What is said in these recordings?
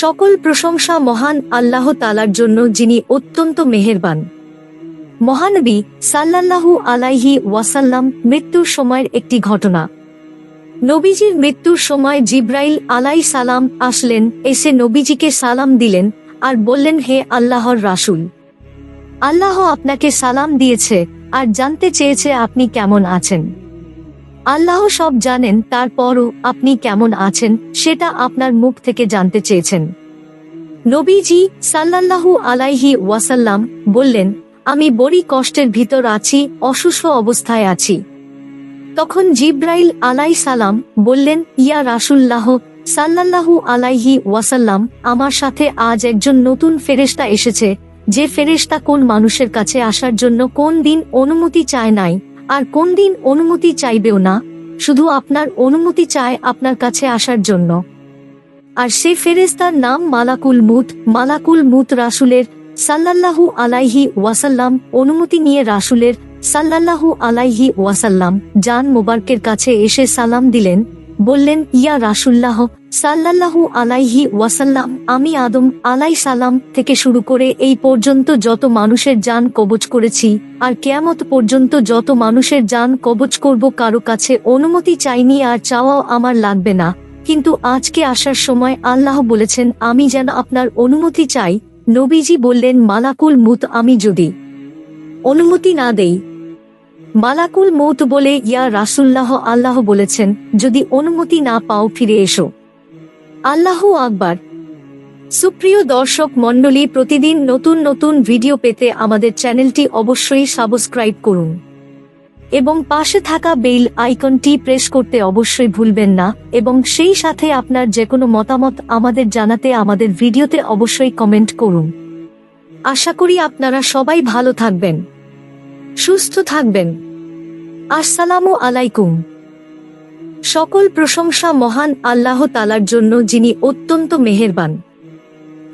সকল প্রশংসা মহান আল্লাহ তালার জন্য যিনি অত্যন্ত মেহেরবান। মহানবী সাল্লাল্লাহু আলাইহি ওয়াসাল্লাম মৃত্যুর সময়ের একটি ঘটনা। নবীজির মৃত্যুর সময় জিব্রাইল আলাই সালাম আসলেন, এসে নবীজিকে সালাম দিলেন আর বললেন, হে আল্লাহর রাসূল, আল্লাহ আপনাকে সালাম দিয়েছে আর জানতে চেয়েছে আপনি কেমন আছেন। আল্লাহ সব জানেন, তারপরও আপনি কেমন আছেন, সেটা আপনার মুখ থেকে জানতে চেয়েছেন। নবীজি সাল্লাল্লাহু আলাইহি ওয়াসাল্লাম বললেন, আমি বড়ি কষ্টের ভিতর আছি, অসুস্থ অবস্থায় আছি। তখন জিব্রাইল আলাই সালাম বললেন, ইয়া রাসুল্লাহ সাল্লাল্লাহু আলাইহি ওয়াসাল্লাম, আমার সাথে আজ একজন নতুন ফেরেশতা এসেছে, যে ফেরেশতা কোন মানুষের কাছে আসার জন্য কোন দিন অনুমতি চায় নাই আর কোন দিন অনুমতি চাইবেও না, শুধু আপনার অনুমতি চায় আপনার কাছে আসার জন্য। আর সে ফেরেস্তার নাম মালাকুল মুত মালাকুল মুত রাসুলের সাল্লাল্লাহু আলাইহি ওয়াসাল্লাম, অনুমতি নিয়ে রাসুলের সাল্লাল্লাহু আলাইহি ওয়াসাল্লাম, জান মোবারকের কাছে এসে সালাম দিলেন। বললেন, ইয়া রাসুল্লাহ সাল্লাল্লাহু আলাইহি ওয়াসাল্লাম, আমি আদম আলাই সালাম থেকে শুরু করে এই পর্যন্ত যত মানুষের যান কবচ করেছি, আর কেয়ামত পর্যন্ত যত মানুষের যান কবচ করব কারও কাছে অনুমতি চাইনি আর চাওয়াও আমার লাগবে না। কিন্তু আজকে আসার সময় আল্লাহ বলেছেন, আমি যেন আপনার অনুমতি চাই। নবীজি বললেন, মালাকুল মুত, আমি যদি অনুমতি না দেই মালাকুল মৌত বলে, ইয়া রাসুল্লাহ আল্লাহ বলেছেন, যদি অনুমতি না পাও, ফিরে এসো। আল্লাহ আকবার। সুপ্রিয় দর্শক মণ্ডলী, প্রতিদিন নতুন নতুন ভিডিও পেতে আমাদের চ্যানেলটি অবশ্যই সাবস্ক্রাইব করুন। এবং পাশে থাকা বেল আইকনটি প্রেস করতে অবশ্যই ভুলবেন না, এবং সেই সাথে আপনার যে কোনো মতামত আমাদের জানাতে আমাদের ভিডিওতে অবশ্যই কমেন্ট করুন। আশা করি আপনারা সবাই ভালো থাকবেন, সুস্থ থাকবেন। আসসালামু আলাইকুম। সকল প্রশংসা মহান আল্লাহ তালার জন্য যিনি অত্যন্ত মেহেরবান।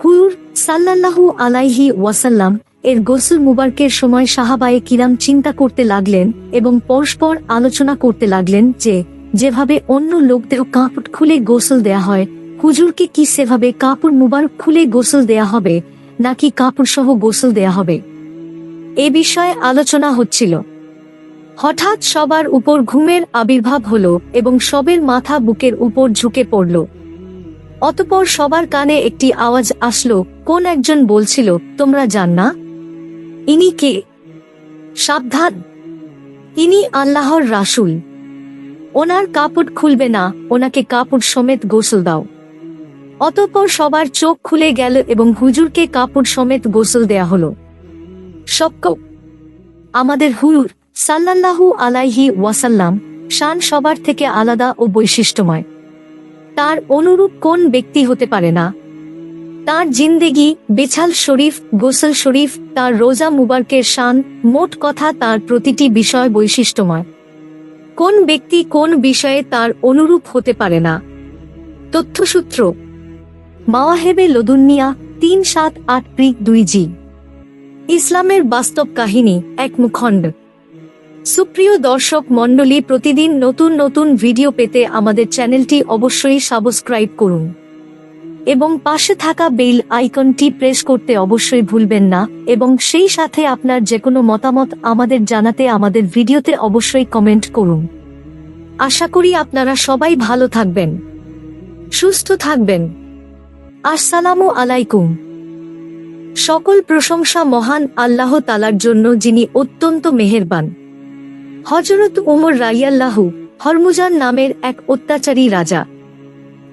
হুর সাল্লাল্লাহু আলাইহি ওয়াসাল্লাম এর গোসল মুবারকের সময় সাহাবায়ে কিরাম চিন্তা করতে লাগলেন এবং পরস্পর আলোচনা করতে লাগলেন যে, যেভাবে অন্য লোকদেরও কাপড় খুলে গোসল দেয়া হয়, হুজুরকে কি সেভাবে কাপড় মুবারক খুলে গোসল দেয়া হবে, নাকি কাপড় সহ গোসল দেয়া হবে? এ বিষয়ে আলোচনা হচ্ছিল। হঠাৎ সবার উপর ঘুমের আবির্ভাব হলো এবং সবের মাথা বুকের উপর ঝুঁকে পড়ল। অতপর সবার কানে একটি আওয়াজ আসলো, কোন একজন বলছিল, তোমরা জান না? ইনি কে? সাবধান। ইনি আল্লাহর রাসূল। ওনার কাপড় খুলবে না, ওনাকে কাপড় সমেত গোসল দাও। অতঃপর সবার চোখ খুলে গেল এবং হুজুরকে কাপড় সমেত গোসল দেয়া হলো। সক্ক আমাদের হুজুর সাল্লাল্লাহু আলাইহি ওয়াসাল্লাম শান সবার থেকে আলাদা ও বৈশিষ্ট্যময়। তার অনুরূপ কোন ব্যক্তি হতে পারে না? তার জিন্দেগি, বেছাল শরীফ, গোসল শরীফ, তার রোজা মুবারকের শান, মোট কথা তার প্রতিটি বিষয় বৈশিষ্ট্যময়। কোন ব্যক্তি কোন বিষয়ে তার অনুরূপ হতে পারে না? তথ্যসূত্র। মাওয়াহেবে লদুন্নিয়া তিন সাত আট প্রিক দুই জি। ইসলামের বাস্তব কাহিনী, এক মুখণ্ড। সুপ্রিয় দর্শক মণ্ডলী, প্রতিদিন নতুন নতুন ভিডিও পেতে আমাদের চ্যানেলটি অবশ্যই সাবস্ক্রাইব করুন। এবং পাশে থাকা বেল আইকনটি প্রেস করতে অবশ্যই ভুলবেন না। এবং সেই সাথে আপনার যে কোনো মতামত আমাদের জানাতে আমাদের ভিডিওতে অবশ্যই কমেন্ট করুন। আশা করি আপনারা সবাই ভালো থাকবেন, সুস্থ থাকবেন। আসসালামু আলাইকুম। সকল প্রশংসা মহান আল্লাহ তালার জন্য যিনি অত্যন্ত মেহেরবান। হজরত উমর রাইয়াল্লাহু হরমুজান নামের এক অত্যাচারী রাজা।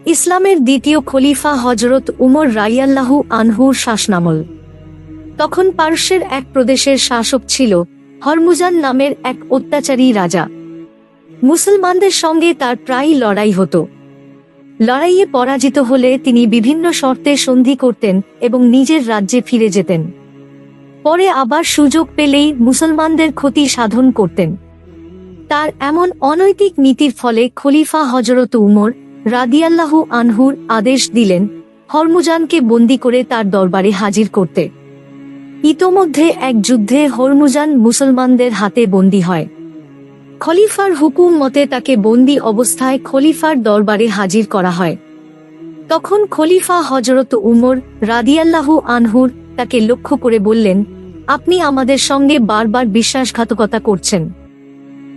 ইসলামের দ্বিতীয় খলিফা হজরত উমর রাইয়াল্লাহু আনহুর শাসনামল। তখন পারস্যের এক প্রদেশের শাসক ছিল হরমুজান নামের এক অত্যাচারী রাজা। মুসলমানদের সঙ্গে তার প্রায়ই লড়াই হতো। লড়াইয়ে পরাজিত হলে তিনি বিভিন্ন শর্তে সন্ধি করতেন এবং নিজের রাজ্যে ফিরে যেতেন। পরে আবার সুযোগ পেলেই মুসলমানদের ক্ষতি সাধন করতেন। তার এমন অনৈতিক নীতির ফলে খলিফা হজরত উমর রাদিয়াল্লাহু আনহুর আদেশ দিলেন, হরমুজানকে বন্দি করে তার দরবারে হাজির করতে। ইতোমধ্যে এক যুদ্ধে হরমুজান মুসলমানদের হাতে বন্দি হয়। খলিফার হুকুম মতে তাকে বন্দি অবস্থায় খলিফার দরবারে হাজির করা হয়। তখন খলিফা হজরত উমর রাদিয়াল্লাহু আনহুর তাকে লক্ষ্য করে বললেন, আপনি আমাদের সঙ্গে বারবার বিশ্বাসঘাতকতা করছেন।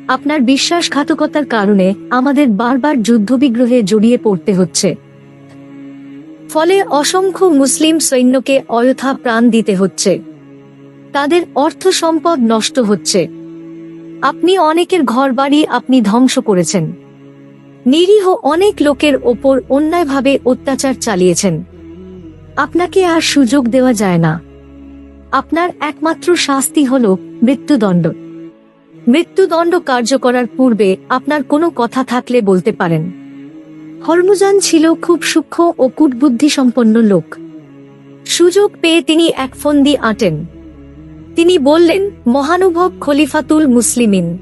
আপনার বিশ্বাসঘাতকতার কারণে আমাদের বারবার যুদ্ধবিগ্রহে জড়িয়ে পড়তে হচ্ছে। ফলে অসংখ্য মুসলিম সৈন্যকে অযথা প্রাণ দিতে হচ্ছে। তাদের অর্থ সম্পদ নষ্ট হচ্ছে। আপনি অনেকের ঘরবাড়ি আপনি ধ্বংস করেছেন। নিরীহ অনেক লোকের ওপর অন্যায়ভাবে অত্যাচার চালিয়েছেন। আপনাকে আর সুযোগ দেওয়া যায় না। আপনার একমাত্র শাস্তি হল মৃত্যুদণ্ড। মৃত্যুদণ্ড কার্য করার পূর্বে আপনার কোনো কথা থাকলে বলতে পারেন। হরমুজান ছিল খুব সূক্ষ্ম ও কূটবুদ্ধি সম্পন্ন লোক। সুযোগ পেয়ে তিনি এক ফন্দি আঁটেন। তিনি বললেন, মহানুভব খলিফাতুল মুসলিমিন,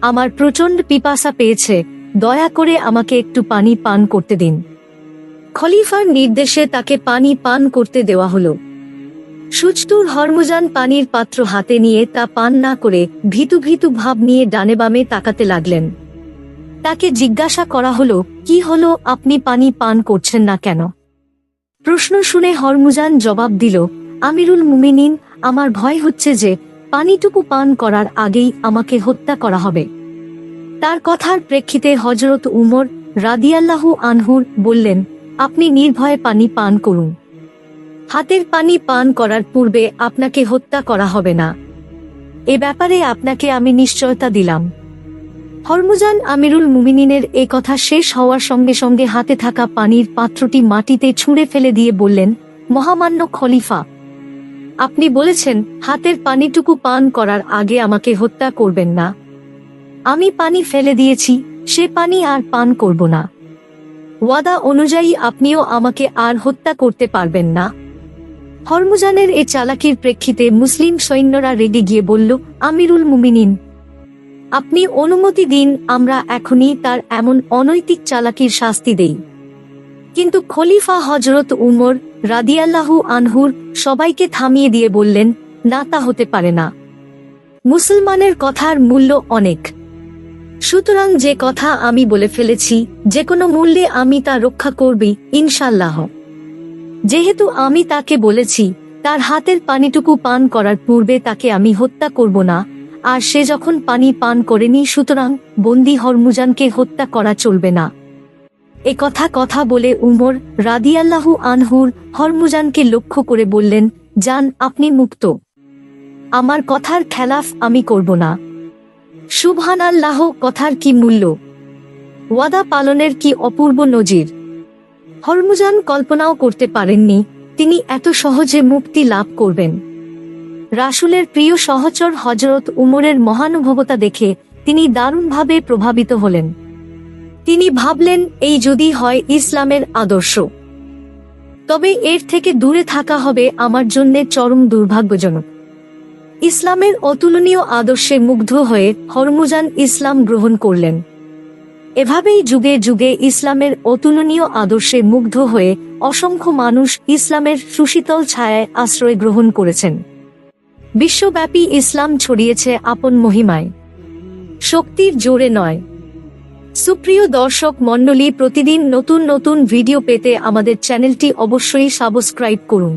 আমার প্রচণ্ড পিপাসা পেয়েছে, দয়া করে আমাকে একটু পানি পান করতে দিন। খলিফার নির্দেশে তাকে পানি পান করতে দেওয়া হলো। সুচতুর হরমুজান পানির পাত্র হাতে নিয়ে তা পান না করে ভীতু ভীতু ভাব নিয়ে ডানে বামে তাকাতে লাগলেন। তাকে জিজ্ঞাসা করা হলো, কি হলো? আপনি পানি পান করছেন না কেন? প্রশ্ন শুনে হরমুজান জবাব দিল, আমিরুল মুমিনিন, আমার ভয় হচ্ছে যে পানিটুকু পান করার আগেই আমাকে হত্যা করা হবে। তার কথার প্রেক্ষিতে হজরত উমর রাদিয়াল্লাহু আনহুর বললেন, আপনি নির্ভয়ে পানি পান করুন। হাতের পানি পান করার পূর্বে আপনাকে হত্যা করা হবে না। এ ব্যাপারে আপনাকে আমি নিশ্চয়তা দিলাম। হরমুজান আমিরুল মুমিনিনের এ কথা শেষ হওয়ার সঙ্গে সঙ্গে হাতে থাকা পানির পাত্রটি মাটিতে ছুঁড়ে ফেলে দিয়ে বললেন, মহামান্য খলিফা, আপনি বলেছেন, হাতের পানিটুকু পান করার আগে আমাকে হত্যা করবেন না। আমি পানি ফেলে দিয়েছি, সে পানি আর পান করব না। ওয়াদা অনুযায়ী আপনিও আমাকে আর হত্যা করতে পারবেন না। হরমুজানের এ চালাকির প্রেক্ষিতে মুসলিম সৈন্যরা রেগে গিয়ে বলল, আমিরুল মুমিনিন, আপনি অনুমতি দিন, আমরা এখনই তার এমন অনৈতিক চালাকির শাস্তি দেই। কিন্তু খলিফা হজরত উমর রাদিয়াল্লাহু আনহুর সবাইকে থামিয়ে দিয়ে বললেন, না, তা হতে পারে না। মুসলমানের কথার মূল্য অনেক। সুতরাং যে কথা আমি বলে ফেলেছি, যে কোনো মূল্যে আমি তা রক্ষা করবি ইনশাল্লাহ যেহেতু আমি তাকে বলেছি, তার হাতের পানিটুকু পান করার পূর্বে তাকে আমি হত্যা করব না, আর সে যখন পানি পান করেনি সুতরাং বন্দি হরমুজানকে হত্যা করা চলবে না। এ কথা কথা বলে উমর রাদিয়াল্লাহু আনহুর হরমুজানকে লক্ষ্য করে বললেন যান আপনি মুক্ত। আমার কথার খেলাফ আমি করব না। সুবহান আল্লাহ কথার কি মূল্য? ওয়াদা পালনের কি অপূর্ব নজির? হরমুজান কল্পনাও করতে পারেননি, তিনি এত সহজে মুক্তি লাভ করবেন। রাসুলের প্রিয় সহচর হজরত উমরের মহানুভবতা দেখে তিনি দারুণভাবে প্রভাবিত হলেন। তিনি ভাবলেন, এই যদি হয় ইসলামের আদর্শ। তবে এর থেকে দূরে থাকা হবে আমার জন্যে চরম দুর্ভাগ্যজনক। ইসলামের অতুলনীয় আদর্শে মুগ্ধ হয়ে হরমুজান ইসলাম গ্রহণ করলেন। এভাবেই যুগে যুগে ইসলামের অতুলনীয় আদর্শে মুগ্ধ হয়ে অসংখ্য মানুষ ইসলামের সুশীতল ছায়ায় আশ্রয় গ্রহণ করেছেন। বিশ্বব্যাপী ইসলাম ছড়িয়েছে আপন মহিমায়। শক্তির জোরে নয়। সুপ্রিয় দর্শক মণ্ডলী, প্রতিদিন নতুন নতুন ভিডিও পেতে আমাদের চ্যানেলটি অবশ্যই সাবস্ক্রাইব করুন।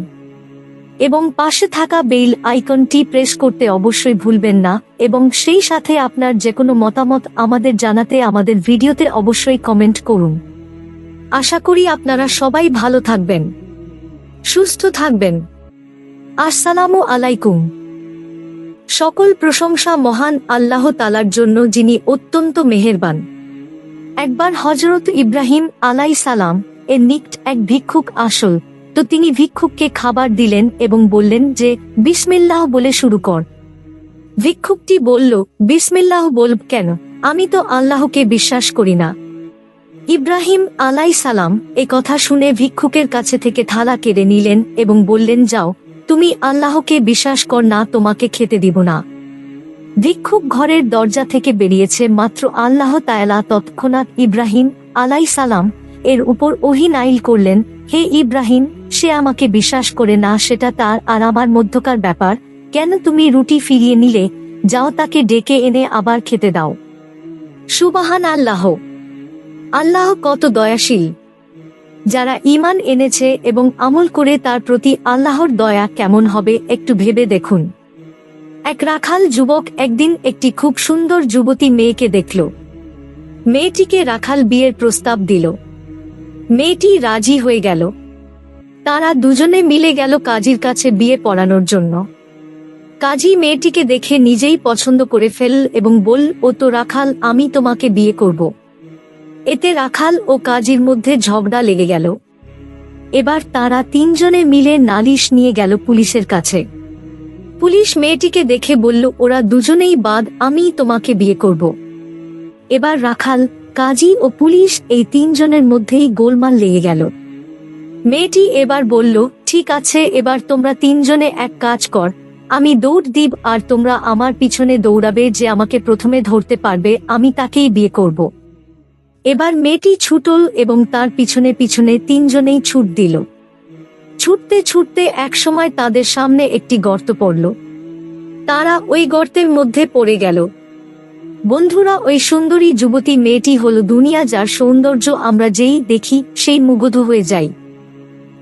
এবং পাশে থাকা বেল আইকনটি প্রেস করতে অবশ্যই ভুলবেন না, এবং সেই সাথে আপনার যে কোনো মতামত আমাদের জানাতে আমাদের ভিডিওতে অবশ্যই কমেন্ট করুন। আশা করি আপনারা সবাই ভালো থাকবেন। সুস্থ থাকবেন। আসসালামু আলাইকুম। সকল প্রশংসা মহান আল্লাহ তালার জন্য যিনি অত্যন্ত মেহেরবান। একবার হজরত ইব্রাহিম আলাই সালাম এর নিকট এক ভিক্ষুক আসল তো তিনি ভিক্ষুককে খাবার দিলেন এবং বললেন যে, বিসমিল্লাহ বলে শুরু কর। ভিক্ষুকটি বলল, বিসমিল্লাহ বলব কেন? আমি তো আল্লাহকে বিশ্বাস করি না। ইব্রাহিম আলাই সালাম এ কথা শুনে ভিক্ষুকের কাছে থেকে থালা কেড়ে নিলেন এবং বললেন, যাও, তুমি আল্লাহকে বিশ্বাস কর না, তোমাকে খেতে দিব না। ভিক্ষুক ঘরের দরজা থেকে বেরিয়েছে মাত্র আল্লাহ তায়ালা তৎক্ষণাৎ ইব্রাহিম আলাই সালাম এর উপর ওহি নাইল করলেন, হে ইব্রাহিম, সে আমাকে বিশ্বাস করে না, সেটা তার আর আমার মধ্যকার ব্যাপার। কেন তুমি রুটি ফিরিয়ে নিলে? যাও তাকে ডেকে এনে আবার খেতে দাও। সুবাহান আল্লাহ। আল্লাহ কত দয়াশীল। যারা ঈমান এনেছে এবং আমল করে তার প্রতি আল্লাহর দয়া কেমন হবে একটু ভেবে দেখুন। এক রাখাল যুবক একদিন একটি খুব সুন্দর যুবতী মেয়েকে দেখল। মেয়েটিকে রাখাল বিয়ের প্রস্তাব দিল। মেয়েটি রাজি হয়ে গেল। তারা দুজনে মিলে গেল কাজীর কাছে বিয়ে পড়ানোর জন্য। কাজী মেয়েটিকে দেখে নিজেই পছন্দ করে ফেল এবং বল ও তো রাখাল, আমি তোমাকে বিয়ে করব। এতে রাখাল ও কাজীর মধ্যে ঝগড়া লেগে গেল। এবার তারা তিনজনে মিলে নালিশ নিয়ে গেল পুলিশের কাছে। পুলিশ মেয়েটিকে দেখে বলল, ওরা দুজনেই বাদ আমি তোমাকে বিয়ে করব। এবার রাখাল কাজী ও পুলিশ এই তিনজনের মধ্যেই গোলমাল লেগে গেল। মেয়েটি এবার বলল, ঠিক আছে, এবার তোমরা তিনজনে এক কাজ কর। আমি দৌড় দিব আর তোমরা আমার পিছনে দৌড়াবে যে আমাকে প্রথমে ধরতে পারবে, আমি তাকেই বিয়ে করব। এবার মেয়েটি ছুটল এবং তার পিছনে পিছনে তিনজনেই ছুট দিল। ছুটতে ছুটতে একসময় তাদের সামনে একটি গর্ত পড়ল। তারা ওই গর্তের মধ্যে পড়ে গেল। বন্ধুরা, ওই সুন্দরী যুবতী মেয়েটি হল দুনিয়া যার সৌন্দর্য আমরা যেই দেখি, সেই মুগ্ধ হয়ে যাই।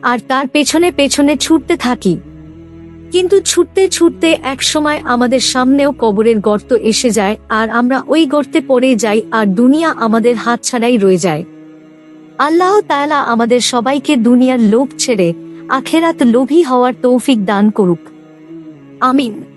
আর তার পেছনে পেছনে ছুটতে থাকি। কিন্তু ছুটতে ছুটতে এক সময় আমাদের সামনেও কবরের গর্ত এসে যায়, আর আমরা ওই গর্তে পড়ে যাই, আর দুনিয়া আমাদের হাত ছাড়াই রয়ে যায়। আল্লাহ তাআলা আমাদের সবাইকে দুনিয়ার লোভ ছেড়ে, আখেরাত লোভী হওয়ার তৌফিক দান করুক। আমিন।